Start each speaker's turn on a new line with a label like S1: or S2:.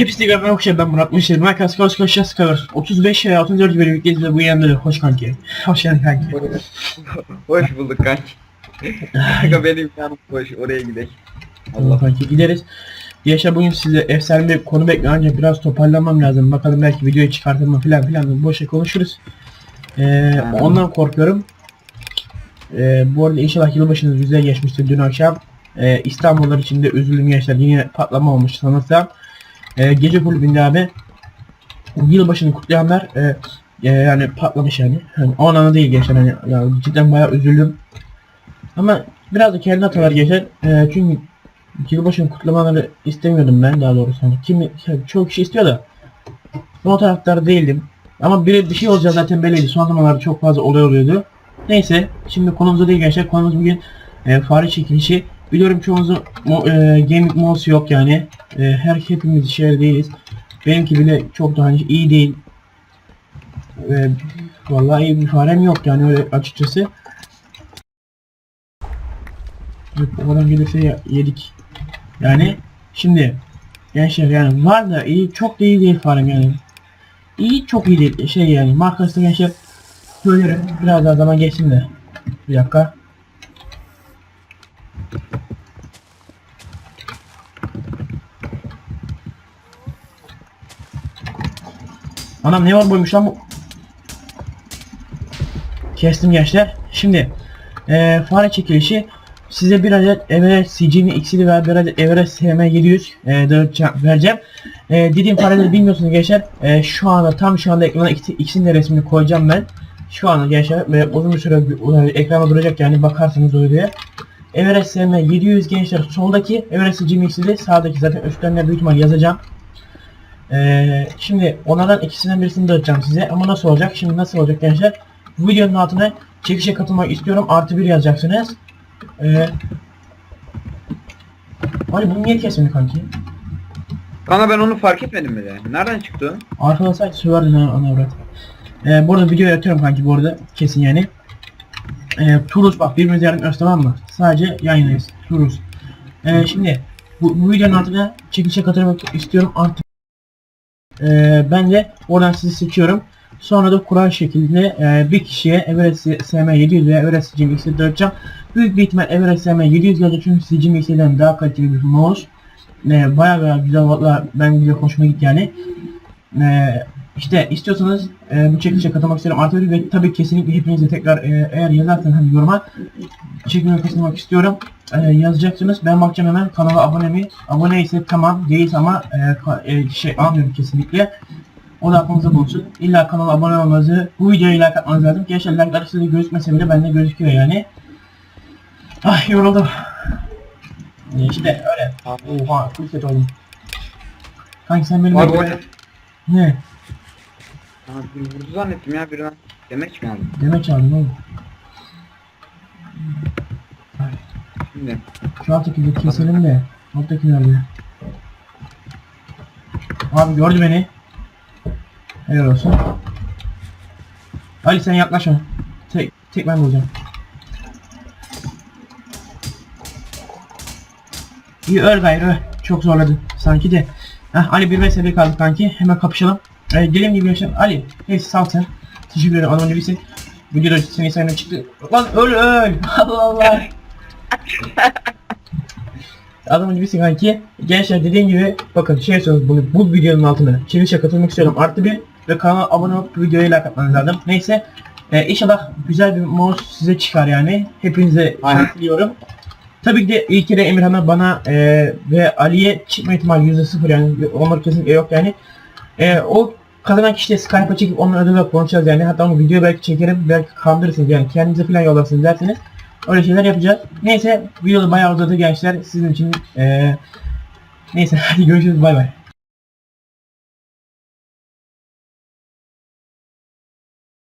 S1: Hepsi görmeye hoş ben Murat Mışır. Minecraft Scores Koşacağız kalır. 35 veya 34 bölüm yükleyeceğiz ve bu yanında hoş kanki. Hoş geldin kanki.
S2: Hoş bulduk kanki. Kanka benim yanım boş oraya gidelim.
S1: Allah kanki gideriz. Yaşar bugün size efsane bir konu bekliyor ancak biraz toparlamam lazım. Bakalım belki videoyu çıkartırım filan filan boşa konuşuruz. Ee, ondan korkuyorum. Ee, bu arada inşallah yılbaşınız güzel geçmiştir dün akşam. Ee, İstanbullar içinde üzüldüm gençler yine patlama olmuş sanırsam. Ee, gece kulübünde abi yılbaşını kutlayanlar e, e, yani patlamış yani. yani o anlamda değil gençler hani ya, cidden bayağı üzüldüm. Ama biraz da kendi hatalar geçer. E, çünkü yılbaşını kutlamaları istemiyordum ben daha doğrusu. Hani kimi, yani çoğu kişi istiyor da o taraftar değildim. Ama bir, bir şey olacağı zaten belliydi. Son zamanlarda çok fazla olay oluyordu. Neyse şimdi konumuza değil gençler. Konumuz bugün e, fare çekilişi. Biliyorum çoğunuzun mo, e, gaming mouse yok yani. E, her hepimiz şey değiliz. Benimki bile çok da hani iyi değil. E, vallahi iyi bir farem yok yani öyle açıkçası. Evet, o adam gelirse yedik. Yani şimdi gençler yani var da iyi çok da iyi değil farem yani. İyi çok iyi değil şey yani markası gençler söylerim biraz daha zaman geçsin de bir dakika. Anam ne var boymuş lan bu? Kestim gençler. Şimdi eee fare çekilişi size bir adet Everest CG'nin X'ili ve bir adet Everest SM700 e, vereceğim. E, dediğim fareleri bilmiyorsunuz gençler. E, şu anda tam şu anda ekrana ikisi- ikisinin de resmini koyacağım ben. Şu anda gençler ve uzun bir süre e, ekrana duracak yani bakarsınız o videoya. Everest SM700 gençler soldaki Everest CG'nin X'ili sağdaki zaten üstlerine büyük ihtimal yazacağım. Ee, şimdi onlardan ikisinden birisini dağıtacağım size ama nasıl olacak? Şimdi nasıl olacak gençler? Bu videonun altına çekişe katılmak istiyorum artı bir yazacaksınız. Ee, hani bunu niye kesmedi kanki?
S2: Kanka ben onu fark etmedim bile. Nereden çıktı o?
S1: Arkada sadece söverdin ha ana avrat. Ee, bu arada videoya atıyorum kanki bu arada kesin yani. Ee, Turus bak birbirimize yardım ediyoruz tamam mı? Sadece yayındayız. Turus. Ee, şimdi bu, bu videonun altına çekilişe katılmak istiyorum artık. Ee, ben de oradan sizi seçiyorum. Sonra da kural şeklinde e, bir kişiye Everest SM700 veya Everest CGM X'i dağıtacağım. Büyük bir ihtimal Everest SM700 gelecek çünkü CGM X'den daha kaliteli bir mouse. E, bayağı bayağı güzel valla ben bile hoşuma gitti yani. E, işte istiyorsanız e, bu çekilişe katılmak istiyorum artı ve tabii kesinlikle hepinize tekrar e, eğer yazarsanız hani yoruma çekilişe katılmak istiyorum e, yazacaksınız. Ben bakacağım hemen kanala abone mi? Abone ise tamam değilse ama e, e, şey almıyorum kesinlikle. O da aklınızda bulunsun. İlla kanala abone olmanızı, bu videoya like atmanız lazım. Gençler like'lar size gözükmese bile bende gözüküyor yani. Ah yoruldum. E, işte öyle. Oha full set oldum. Kanki sen benim...
S2: Abi o ne? Bir vurdu zannettim ya birden. Demek mi aldım?
S1: Demek çaldın oğlum.
S2: Şimdi.
S1: Şu alttaki de keselim de. Alttaki nerede? Abi gördü beni. Helal olsun. Ali sen yaklaşma. Tek, tek ben bulacağım. İyi öl gayrı. Çok zorladı. Sanki de. Heh, Ali bir vs bir kaldı kanki. Hemen kapışalım. Ee, dediğim gibi yaşam. Ali. Neyse sağ ol sen. Teşekkür ederim. Önce birisi. Videoda senin sayına çıktı. Lan öl öl. Allah Allah. Adamın gibisi kanki. Gençler dediğim gibi bakın şey yapıyorsunuz bunu bu videonun altına çekilişe katılmak istiyorum artı bir ve kanala abone olup videoya like atmanız lazım. Neyse e, inşallah güzel bir mouse size çıkar yani. Hepinize şans diliyorum. Tabii ki de ilk kere Emirhan'a bana e, ve Ali'ye çıkma ihtimali %0 yani onlar kesinlikle yok yani. E, o kazanan kişiye Skype'a çekip onun adıyla konuşacağız yani. Hatta onu video belki çekerim belki kandırırsınız yani kendinize falan yollarsınız dersiniz. Öyle şeyler yapacağız. Neyse videoda bayağı uzadı gençler. Sizin için eee neyse hadi görüşürüz bay bay.